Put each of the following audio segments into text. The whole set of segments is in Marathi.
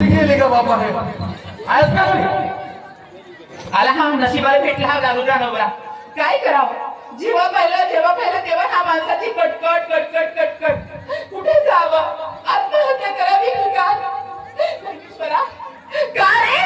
गेले का बाबा? आज का आला हा नशिबाला भेटला हा दारुडा नवरा काय करावं? जेव्हा पाहिलं जेव्हा पाहिलं तेव्हा हा माणसाची कटकट कटकट कटकट. कुठे जावं? आत्महत्या करावी की? काय परमेश्वरा का रे?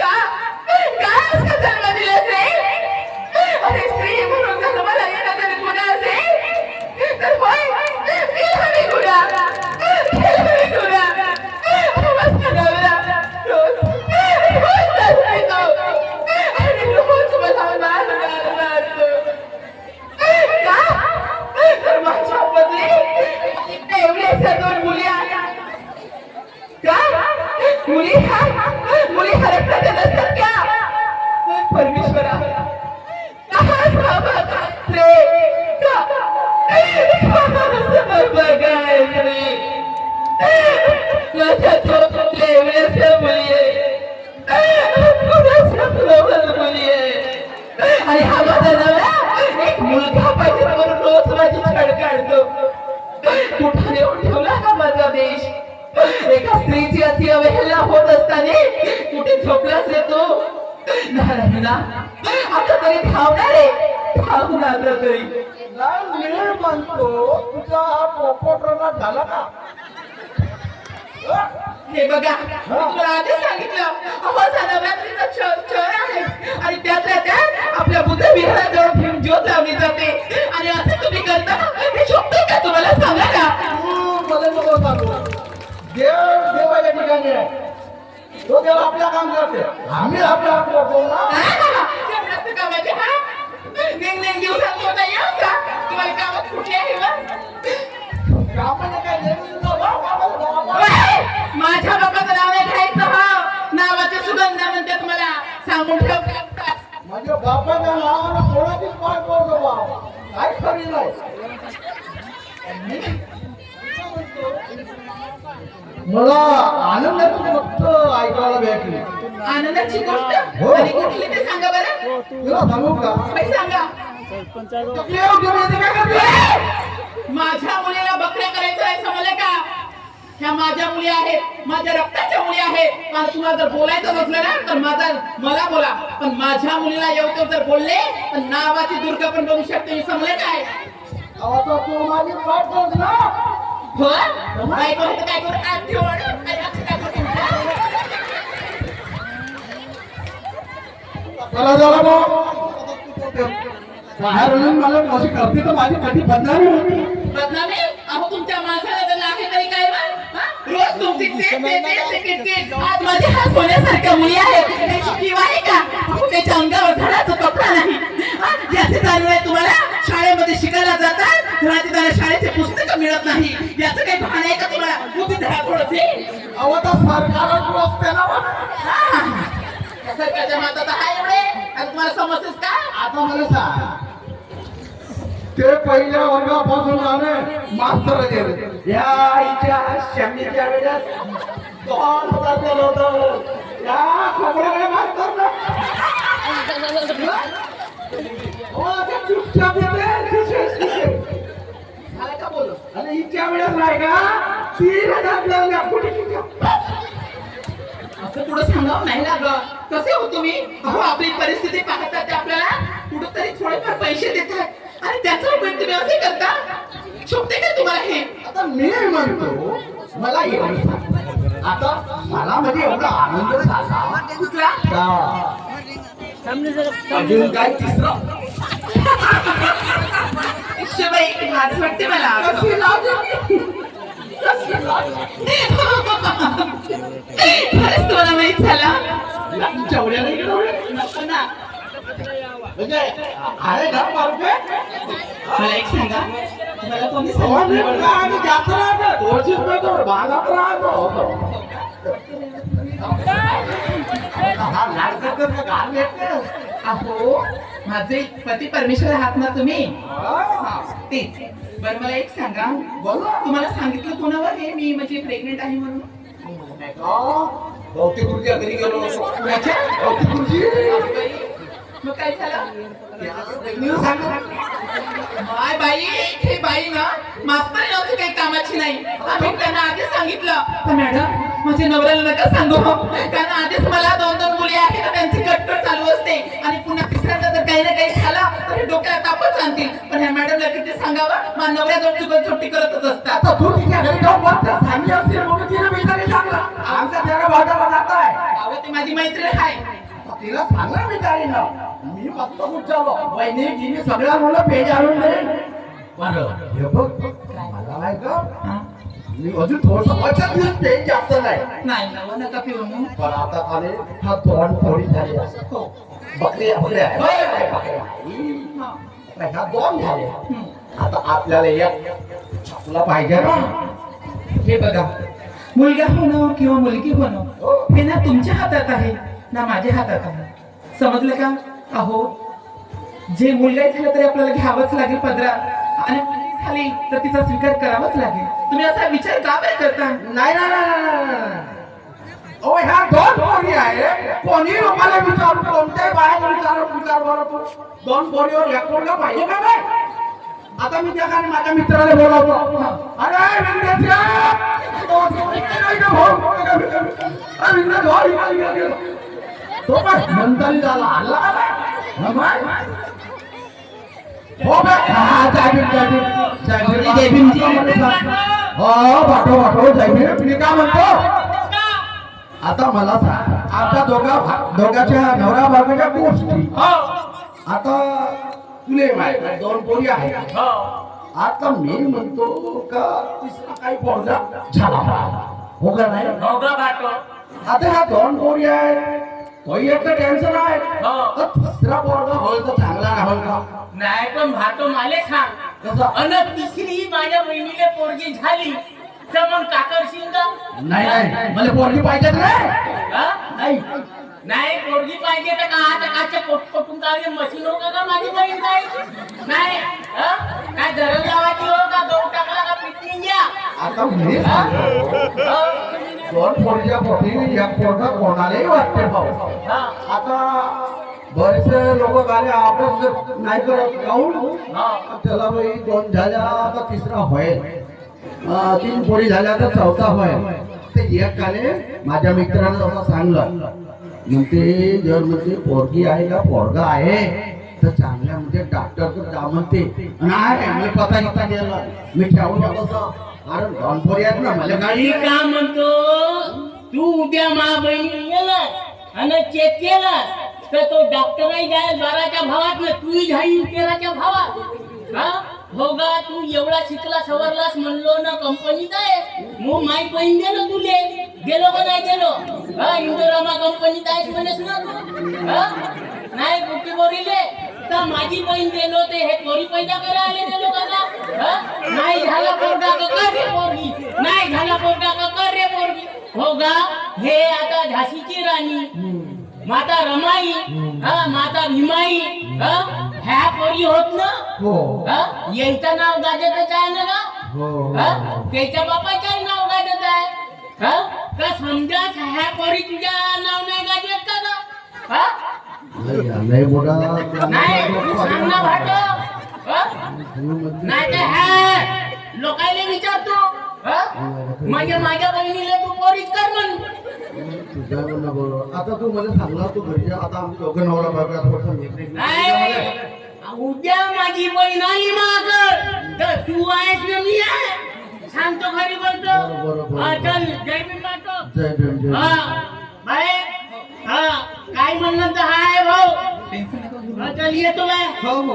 का? का असं जन्म दिलं रे? अरे स्त्री म्हणून जन्माला येणं जर गुन्हा असेल तर होय. आणि हा माझा नवरा एक मुलगा पाहिजे म्हणून रोज माझी छळ काढतो कुठं नेऊन ठेवला हा माझा देश एका स्त्रीची अति अवहेलना होत असताना कुठे झोपलाच रे तो आता तरी धावणार आहे धावणार आता तरी नाही म्हणतो तुझा हा झाला का? हे बघा तुला आधी सांगितलं अहो नवरात्रीचा क्षण क्षण आहे. आणि त्यातल्या त्यात आपल्या बुद्ध विहाराजवळ घेऊन ज्योत लावली जाते. आणि असं तुम्ही करता हे शोभतो का तुम्हाला? सांगा का तू मला नको सांगू. देव देवाच्या ठिकाणी आहे. तो देव आपल्या काम करते आम्ही आपल्या आप करतो ना एवढंच कामाचे हा? दिवसात येऊ का? तुम्हाला कामात कुठली आहे बा? कामाला काय नेमून जाऊ, बा, बा, बा, बा, बा. ओय! माझ्या बापाचं नाव नाही घ्यायचं हा नावाचे सुगंध म्हणतात मला सांगून ठेव? म्हणजे बापाच्या नावानं कोणाचीच पाय पडतो बा काय खरी नाही मला आनंदाची गोष्ट ऐकायला भेटली आनंदाची गोष्ट हो. आणि कुठली ते सांगा बरं तुला सांगू का बाई सांगा येते करते? माझ्या मुलीला बकऱ्या करायचं आहे समजलं का ह्या माझ्या मुली आहेत माझ्या रक्ताच्या मुली आहेत. पण तुम्हाला जर बोलायचं नसलं ना तर माझा मला बोला. पण माझ्या मुलीला येऊ जर बोलले तर नावाची दुर्गा पण बनू शकते. हे समजलं काय? काय करायचं काय करू बाहेर येऊन मला कशी करते तर माझी कधी बदनामी होती. बदनामी? अहो तुमच्या माणसाला तर आहे तरी काय? हा? रोज तुमची. आज माझ्या हात सोन्यासारख्या मुली आहेत. त्याची किव आहे का? अहो, त्याच्या अंगावर धडाचा कपडा नाही? याचे जाणीव आहे तुम्हाला? शाळेमध्ये शिकायला जातात. घरात त्यांना शाळेचे पुस्तक मिळत नाही. याचं काही भान आहे का तुम्हाला? बुद्धी धडा थोडसे अहो तर सरकारच रस्ते ना बा. सरकारच्या मातात आहे एवढे? आणि तुम्हाला समजतेस का? आता मला सांग. ते पहिल्या वर्गापासून आले मास्तर गेले या आईच्या शमीच्या वेळेस दोन हजार दिलं होतं या खोबऱ्याकडे मास्तर ना. हो, ते चुपचाप येते, का बोलू आणि हिच्या वेळेस नाही का? तीन हजार दिला कुठे कुठे? असं पुढे सांगावं नाही लागत कसे हो तुम्ही? अहो आपली परिस्थिती पाहता ते आपल्याला कुठंतरी थोडेफार पैसे देतात आणि त्याचा उपयोग तुम्ही असे करता शोभते का तुम्हाला हे? आता मी म्हणतो. मला एवढं. आता मला म्हणजे एवढा आनंद झाला. कुठला अजून काय तिसरं? लाज वाटते मला. लाज? खरंच तुम्हाला माहीत झाला? लाजच्या उड्या नाही गेल्या उड्या? नको ना म्हणजे आहे मारुती? मला एक सांगा कोणी सांगितलं आम्ही जात राहतो. भागात राहतो. येते. अहो माझे पती परमेश्वर आहात ना तुम्ही तेच बरं मला एक सांगा बोला. तुम्हाला सांगितलं कोणावर हे मी म्हणजे प्रेग्नेंट आहे म्हणून नाही का? भौतिक गुरुजीच्या घरी गेलो? भौतिक गुरुजी मग काय झालं? मी बाई हे बाई ना मास्तर नव्हती काही कामाची नाही. आम्ही त्यांना आधीच सांगितलं. तर मॅडम माझ्या नवऱ्याला नका सांगू. कारण आधीच मला दोन दोन मुली आहेत तर त्यांची कटकट चालू असते. आणि पुन्हा तिसऱ्यांदा जर काही ना काही झाला तर डोक्याला तापच आणतील. पण ह्या मॅडमला किती सांगावं? माझ्या नवऱ्याजवळ चुकत सुट्टी करतच असतात. तू तिच्या घरी जाऊन बघ सांगली असतील म्हणून तिने बिचारी सांगला आमच्या त्याला भागाला जात आहे अहो ती माझी मैत्रीण आहे. तिला सांगा बिचारी ना मी मस्त विचारलो वहिनी तिने सगळ्या मुलं पेज आणून दे. बरं. हे बघ मला नाही का? हा? मी अजून थोडस बचत दिवस पेज जास्त नाही नाही नवं नका पिऊ. पण आता खाली हा तोंड थोडी झाली हो. बकरी बकरी बकरी, बकरी आहे. हा. आता ह्या दोन झाले. आता आपल्याला एक छपला पाहिजे ना. हे बघा. मुलगा होणं किंवा मुलगी होणं हे ना तुमच्या हातात आहे. ना माझ्या हातात आहे समजलं का अहो जे मुलगा झालं तरी आपल्याला घ्यावंच लागेल पदरा आणि मुलगी झाली तर तिचा स्वीकार करावाच लागेल तुम्ही असा विचार का बरं करता नाही ना ओ ह्या दोन पोरी आहे कोणी लोकांना विचारू कोणत्याही बाहेर विचार विचार बरोबर दोन पोरीवर एक पोरगा पाहिजे का नाही आता मी त्या कारण माझ्या मित्राला बोलावतो अरे विंध्याच्या! भाऊ? तो पण मंथन झाला. हल्ला? हा. हो. हा. हो पाठव पाठव. जय भीम. मी काय म्हणतो? आता मला सांग. आता दोघा दोघाच्या नवरा बायकोच्या गोष्टी. आता तुले माहीत आहे, दोन पोरी आहेत. आता मी म्हणतो का तिसरा काही पोरगा झाला हो का नाही? आता ह्या दोन पोरी आहेत. तोही एक टेन्शन आहे. हो. तर तिसरा पोरगा. होईल तर चांगला नाही होईल का नाही पण भातो माले सांग कसं? अन तिसरी माझ्या बहिणीला पोरगी झाली. तर मग काकडशील का नाही नाही. मला पोरगी पाहिजेच नाही हा? नाही. नाही पोरगी पाहिजे तर का आता काच्या पोट पोटून काढले मशीन हो का माझी बहीण नाही हा? काय धरण लावायची हो का? गहू टाकला का? पिटून घ्या. आता हा? पोरीच्या पोटी? एक पोरगा कोणालाही वाटते भाऊ. आता बरेचसे लोक गाणे अभ्यास नाही करत काऊन. त्याला बाई दोन झाल्या आता तिसरा होईल. अं, तीन पोळी झाल्या तर चौथा होईल. ते एक काले माझ्या मित्रानं असं सांगलं. म्हणते जर म्हणते पोरगी आहे का? पोरगा आहे. तर चांगल्या म्हणजे डॉक्टर जा म्हणते. नाही मी पता गिता गेला मी ठेवू कसं कारण आहेत ना म्हणजे मला मी का म्हणतो? तू उद्या मा बहिणी गेलास आणि चेक केलास तर तो डॉक्टरही जाईल बाराच्या भावात ना तूही जाईल तेराच्या भावात. हा? हो गा तू एवढा शिकला सवरलास म्हणलो ना कंपनीत आहे. मग माई बहीण गेलो तुले. गेलो का नाही गेलो? हा इंदोरामा कंपनीत आहेस म्हणेस ना तू. हा? नाही कुठे बोरिले. तर माझी बहीण गेलो ते हे पोरी पैदा करायला गेलो का नाही झाला पोरगा का कर रे पोरगी? नाही झाला पोरगा का कर रे पोरगी? हो गा हे आता झाशीची राणी. माता रमाई हा माता भीमाई हा ह्या पोरी होत ना? हो. यांचं नाव गाजतच आहे ना का हो. त्याच्या बापाचं नाव गाजत आहे. हा का समजा ह्या पोरी तुझ्या नाव नाही गाजत का गा? हा? नाही तू सांग ना भाट नाही तर ह्या लोकायला विचारतो हा? म्हणजे माझ्या बहिणीला तू पोरीच कर म्हण. तुझ्या म्हणणं बरोबर आता तू मला सांगला तू घरी जा. आता आम्ही दोघं नवरा बायको आता नाही. उद्या माझी बहीण आली मागं. तर तू आहेस ना मी आहे. सांगतो घरी बोलतो. बरोबर, हा. चल जय भीम मातो जय भीम जय हा भीम. हा काय म्हणलं तर हाय भाऊ. हा, चल येतो बाय हो हो.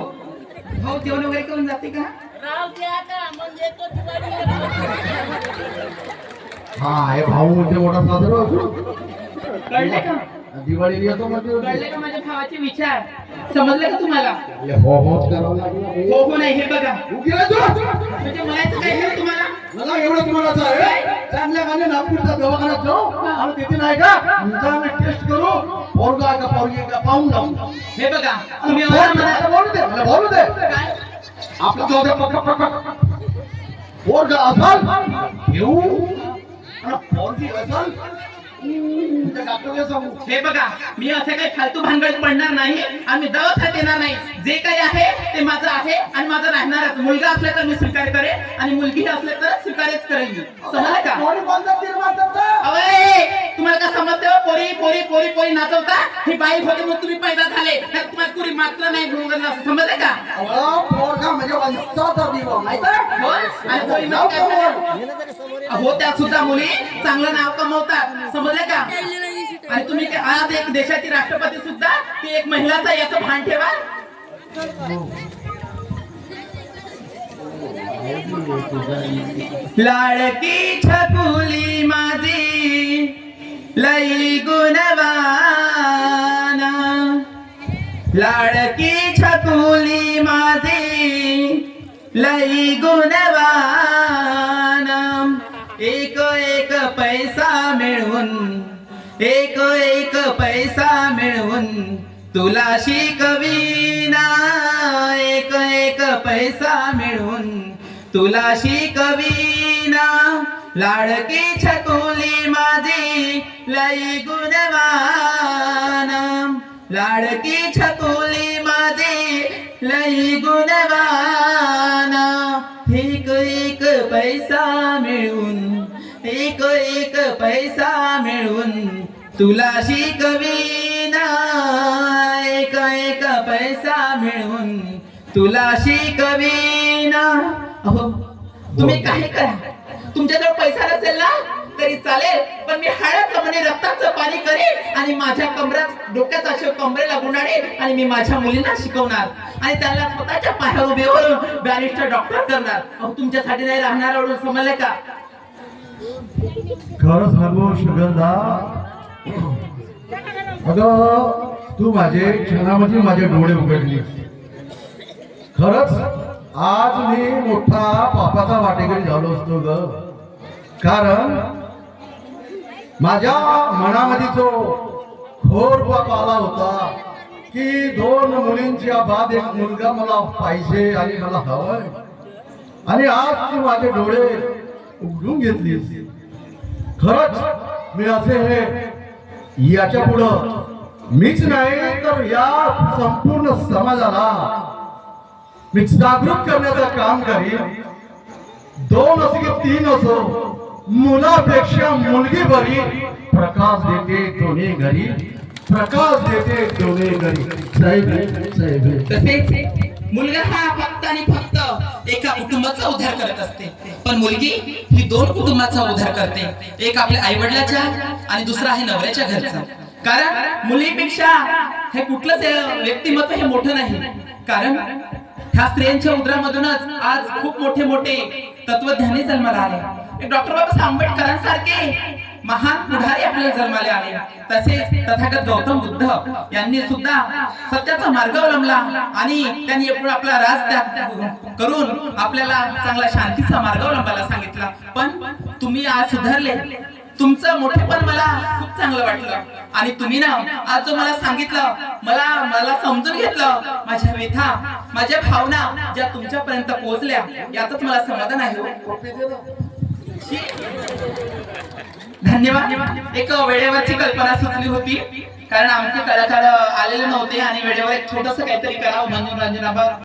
हो जेवण वगैरे करून जाते का? हा हे भाऊ म्हणजे मोठा साजरा कळलं का? दिवाळी येतो म्हणजे कळलं का माझ्या भावाचे विचार? समजलं का तुम्हाला? हे हो होच करावं लागलं. हो हो नाही हे बघा. उकिरा म्हणजे म्हणायचं काय झालं तुम्हाला? मला एवढं तुम्हाला आहे चांगल्या गाणे नागपूरच्या दवाखान्यात जाऊ. आणि तिथे नाही का? तुमचा आम्ही टेस्ट करू. पोरगा आहे का पोरगी आहे का पाहून जाऊ. हे बघा तुम्ही एवढं बोलू दे मला बोलू दे. काय? आपलं जाऊ दे पक पक पक पोरगा असाल घेऊ. आणि पोरगी असाल हे बघा मी असं काही फालतू भानगडीत पडणार नाही आणि मी दवाखान्यात येणार नाही. जे काही आहे ते माझं आहे आणि माझं राहणारच. मुलगा असला तर मी स्वीकार करेन आणि मुलगी असले तर स्वीकारच करेन मी. समजलं का? तुम्हाला काय समजते हो? पोरी पोरी पोरी पोरी नाचवता ही बाई होती म्हणून तुम्ही पैदा झाले तर तुम्हाला पुरी मात्र नाही असं समजलं का अहो, पोरगा म्हणजे वंशाचा दिवा माहीत आहे? हो? आणि पोरी. हो त्या सुद्धा मुली चांगलं नाव कमवतात समजलं का आणि तुम्ही आज एक देशाची राष्ट्रपती सुद्धा ती एक महिलाच याचं भान ठेवा लाडकी छकुली माझी लई गुणवान लाडकी छकुली माझी लई गुणवान एक एक पैसा मिळवून एक एक पैसा मिळवून तुला शिकवीना. एक एक पैसा मिळवून तुला शिकवीना. लाडकी छकुली माझी लई गुणवान. लाडकी छकुली माझी लई गुणवान. एक एक पैसा मिळवून एक एक पैसा मिळवून तुला शिकवीना. एक एक पैसा मिळवून तुला शिकवीना. अहो तुम्ही काही करा. तुमच्याजवळ पैसा नसेल ना तरी चालेल. पण मी हळद म्हणे रक्ताचं पाणी करेन आणि माझ्या कमरात डोक्याचा शिव कमरेला गुंडाळेन आणि मी माझ्या मुलींना शिकवणार. आणि त्यांना स्वतःच्या पायावर उभे करून बॅरिस्टर डॉक्टर करणार. अहो तुमच्यासाठी नाही राहणार एवढं समजलं का? खरं सांगू सुगंधा. अगं तू माझे क्षणामध्ये माझे डोळे उघडली खरंच? आज मी मोठा पापाचा वाटेकरी झालो असतो ग. कारण माझ्या मनामध्ये जो घोर पाप आला होता की दोन मुलींच्या बाद एक मुलगा मला पाहिजे आणि मला हवंय आणि आज तू माझे डोळे उघडून घेतलीस खरंच मी असे हे याच्या पुढं मीच नाही तर या संपूर्ण समाजाला मी जागृत करण्याचं काम करीन. दोन असो की तीन असो मुलापेक्षा मुलगी बरी प्रकाश देते दोन्ही घरी. प्रकाश देते दोन्ही घरी. साहेब साहेब. तसेच मुलगा हा फक्त आणि फक्त एका कुटुंबाचा उद्धार करत असते. पण मुलगी ही दोन कुटुंबाचा उद्धार करते. एक आपल्या आई वडिलाच्या आणि दुसरा आहे नवऱ्याच्या घरचा. कारण मुलीपेक्षा हे कुठलंच व्यक्तिमत्व हे मोठं नाही. कारण ह्या स्त्रियांच्या उदरामधूनच आज खूप मोठे मोठे तत्वज्ञानी जन्माला आले. डॉक्टर बाबासाहेब आंबेडकरांसारखे महान पुढारी आपल्याला जन्माले आले. तसेच तथागत गौतम बुद्ध यांनी सुद्धा सत्याचा मार्ग अवलंबला आणि त्यांनी एकूण आपला राज करून आपल्याला चांगला शांतीचा मार्ग अवलंबायला सांगितला. पण तुम्ही आज सुधारले. तुमचं मोठेपण मला खूप चांगलं वाटलं. आणि तुम्ही ना आज जो मला सांगितलं मला मला समजून घेतलं माझ्या व्यथा माझ्या भावना ज्या तुमच्यापर्यंत पोहोचल्या यातच मला समाधान आहे हो. धन्यवाद. एक वेळेवरची कल्पना सुचली होती कारण आमचे कलाकार आलेले नव्हते आणि वेळेवर एक छोटस काहीतरी करावं मनोरंजनावर